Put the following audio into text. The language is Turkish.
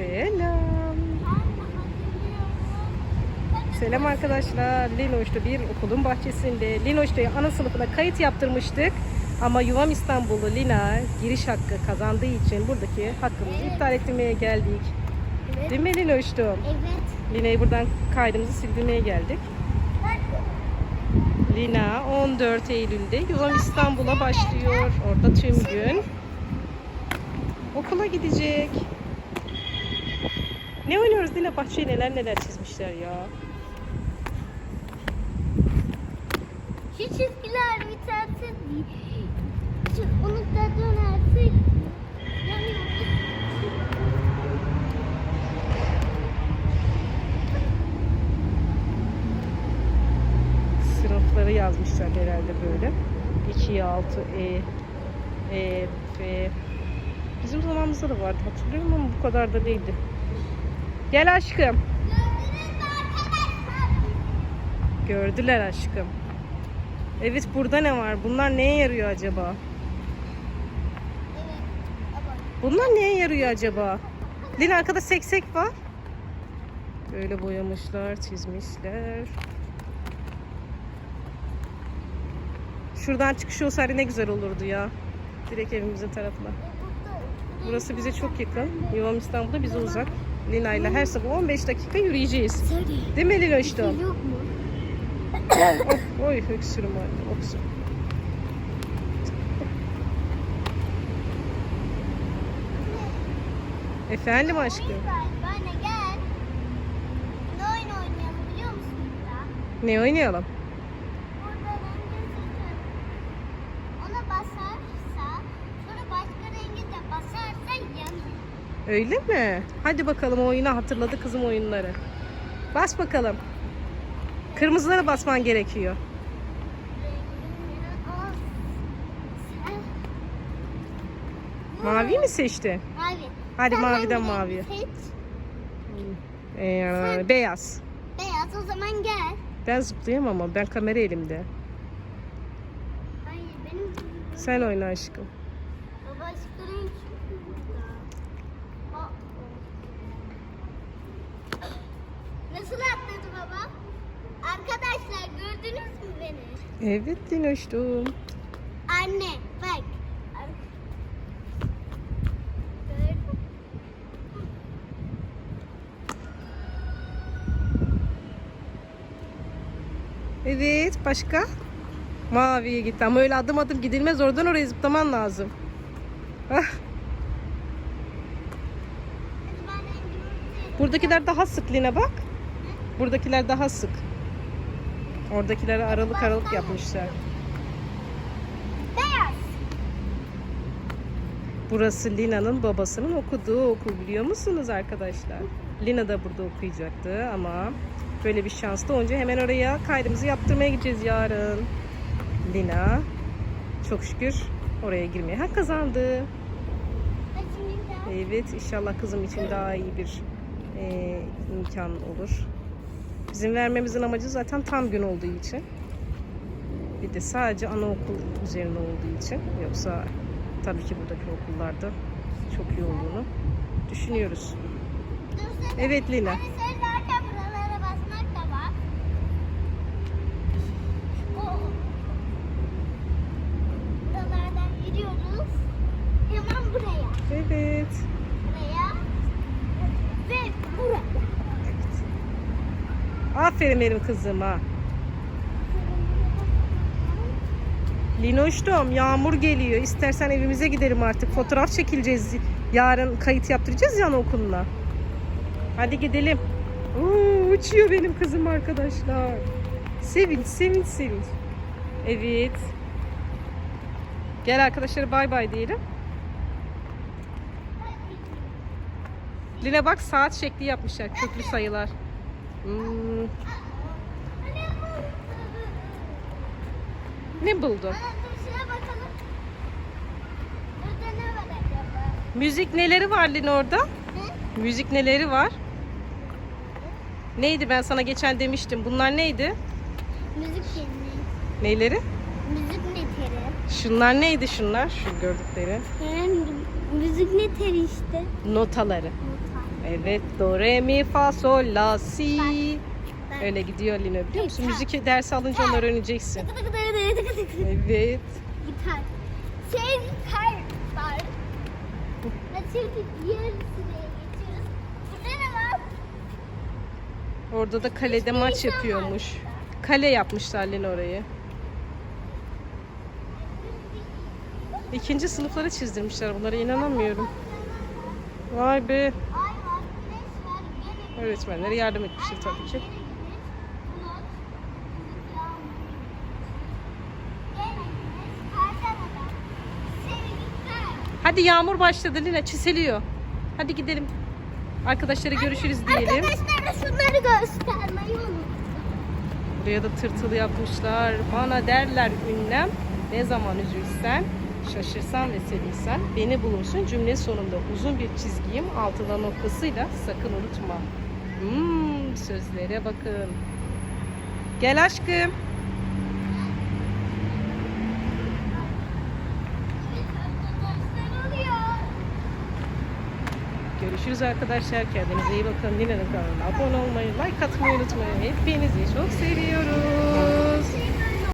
Selam. Selam arkadaşlar. Linoş'ta bir okulun bahçesinde. Linoş'ta ana sınıfına kayıt yaptırmıştık. Ama Yuvam İstanbul'u Lina giriş hakkı kazandığı için buradaki hakkımızı iptal ettirmeye geldik. Evet. Değil mi Linoş'tum? Evet. Lina'yı buradan kaydımızı sildirmeye geldik. Lina 14 Eylül'de Yuvam İstanbul'a başlıyor. Orada tüm gün okula gidecek. Ne oynuyoruz Lina? Bahçeye neler neler çizmişler ya. Şu çizgiler biterse şu onu da dönersek yani Sınıfları yazmışlar herhalde böyle. 2'ye 6 E, E, F. Bizim zamanımızda da vardı hatırlıyorum ama bu kadar da değildi. Gel aşkım. Gördüler aşkım. Evet burada ne var? Bunlar neye yarıyor acaba? Bunlar neye yarıyor acaba? Lina arkada seksek var. Böyle boyamışlar, çizmişler. Şuradan çıkış olsaydı ne güzel olurdu ya. Direkt evimizin tarafına. burada Burası bize çok yakın. Yuvam İstanbul'da bize uzak. Lina ile her sabah 15 dakika yürüyeceğiz. Söyle. Değil mi Lina işte? Yok mu? Of, oy öksürüm var. Öksür. Efendim aşkım. Böyle gel. Ne oyun oynayalım biliyor musun? Ne oynayalım? Öyle mi? Hadi bakalım oyunu hatırladı kızım oyunları. Bas bakalım. Kırmızılara basman gerekiyor. Sen- Mavi mi seçtin? Mavi. Hadi Sen maviden maviye. Seç. Ee, beyaz. Beyaz o zaman gel. Ben zıplayamam ama ben kamera elimde. Hayır benim Sen oyna aşkım. başka renk yok burada. Aa, o. Nasıl atladı baba? Arkadaşlar gördünüz mü beni? Evet Dinoş'tum. Anne bak. Evet başka? Maviye gitti ama öyle adım adım gidilmez oradan oraya zıplaman lazım. Ah, seçeyim. buradakiler daha sık Lina bak. Buradakiler daha sık. Oradakileri aralık aralık yapmışlar. Beyaz. Burası Lina'nın babasının okuduğu okul biliyor musunuz arkadaşlar? Lina da burada okuyacaktı ama böyle bir şans doğunca hemen oraya kaydımızı yaptırmaya gideceğiz yarın. Lina çok şükür oraya girmeye hak kazandı. Evet inşallah kızım için daha iyi bir e, imkan olur. Bizim vermemizin amacı zaten tam gün olduğu için. Bir de sadece anaokul üzerine olduğu için. Yoksa tabii ki buradaki okullarda çok iyi olduğunu düşünüyoruz. Evet Lina. Hani söylerken buralara basmak da var. O buralardan gidiyoruz. Hemen buraya. Evet. Buraya. Ve buraya. evet. Aferin benim kızıma. Linoş'tum yağmur geliyor. İstersen evimize gidelim artık. Fotoğraf çekileceğiz. Yarın kayıt yaptıracağız ya anaokuluna. Hadi gidelim. Oo, uçuyor benim kızım arkadaşlar. Sevinç, sevinç, sevinç. Evet. Gel arkadaşlar bay bay diyelim. Lina bak saat şekli yapmışlar. Köklü sayılar. Hmm, ne buldun? Müzik neleri var Lina orada? Ne? Müzik neleri var? Neydi ben sana geçen demiştim. Bunlar neydi? Müzik filmi. Neyleri? Müzik neteri. Şunlar neydi şunlar? Şu gördükleri. Yani müzik neteri işte. Notaları. Nota. Evet. Do, re, mi, fa, sol, la, si. Öyle gidiyor Lina biliyor musun? Müzik dersi alınca onu öğreneceksin. Evet. Gitar. Şey gitar var. Ve şimdi yarısına geçiyoruz. Burada ne var? Orada da kalede maç yapıyormuş. Kale yapmışlar Lina orayı. İkinci sınıflara çizdirmişler bunlara inanamıyorum. Vay be. Ay var, güneş var, gene Öğretmenlere yardım etmişler tabii ki. Hadi yağmur başladı Lina çiseliyor. Hadi gidelim. Arkadaşlara görüşürüz diyelim. Arkadaşlara şunları göstermeyi unuttum. Buraya da tırtıl yapmışlar. Bana derler ünlem. Ne zaman üzülsen, şaşırsan ve sevinsen beni bulursun cümle sonunda uzun bir çizgiyim altında noktasıyla sakın unutma. Hmm, sözlere bakın. Gel aşkım. Görüşürüz arkadaşlar. Kendinize iyi bakın. Lina'nın kanalına abone olmayı, like atmayı unutmayın. Hepinizi çok seviyoruz.